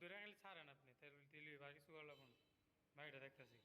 ধরে গেলে ছাড়েন আপনি তাই দিলি ভাই কিছু করলাম বাড়িটা দেখতেছি।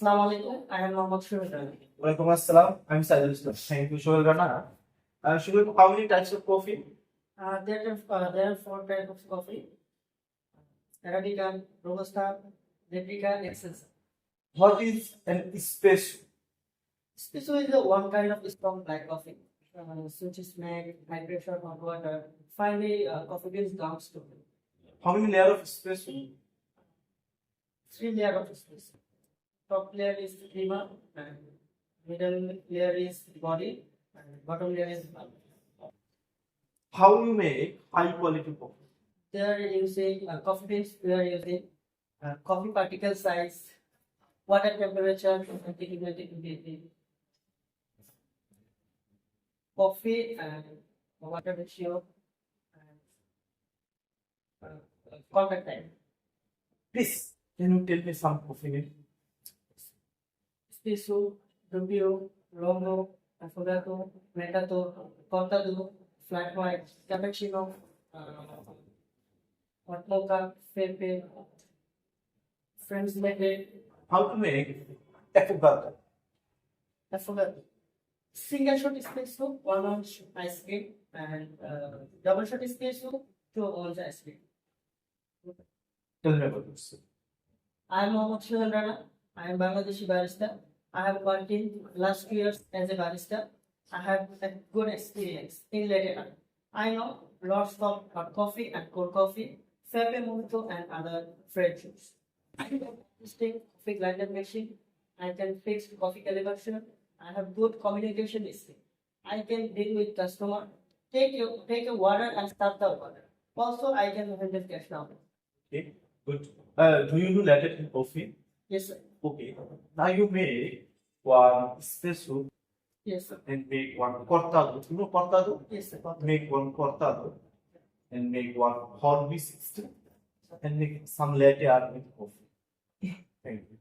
Alaikum. I am Mohammad Shahid Ali. Walaikum assalam. I'm Sajid Islam. Thank you, Shoaib Rana. Uh, Shoaib, how many types of coffee? Uh, there, are, uh, there are four types of coffee. Arabica, Robusta, Replica, Excelsa. What is an espresso? Espresso is the one kind of strong black coffee, uh, which is made high pressure hot water. Finally, uh, coffee beans ground to How many layer of espresso? three layer of espresso. Top layer is creamer, and middle layer is body, and bottom layer is bulk. How you make high quality coffee? They are using uh, coffee beans. We are using uh, coffee particle size, water temperature, and humidity. Coffee and water ratio and uh, contact time. Please, can you tell me some coffee name? Espresso, Rubio, Longo, Affogato, Metato, Cortado, Flat White, Cappuccino, uh, hot mocha, frappe, French latte, How to make affogato? I. Single shot espresso, one ounce ice cream, and uh, double shot espresso, two ounce ice cream. Tell me about this. I am Mohammad Shohal Rana. I am Bangladeshi barista. I have worked in last few years as a barrister. I have a good experience in latte art. I know lots of hot coffee and cold coffee, frappe mojito and other French juice. I have existing coffee grinder machine. I can fix coffee calibration. I have good communication skill. I can deal with customer. Take your take a water and start the water. Also, I can handle cash now. Okay, good. Uh, do you do latte and coffee? Yes, sir. Okay. Now you make one espresso Yes, sir. and make one cortado. You know cortado? Yes, sir. Make one cortado and make one hot V60 and make some latte art with coffee. Thank you.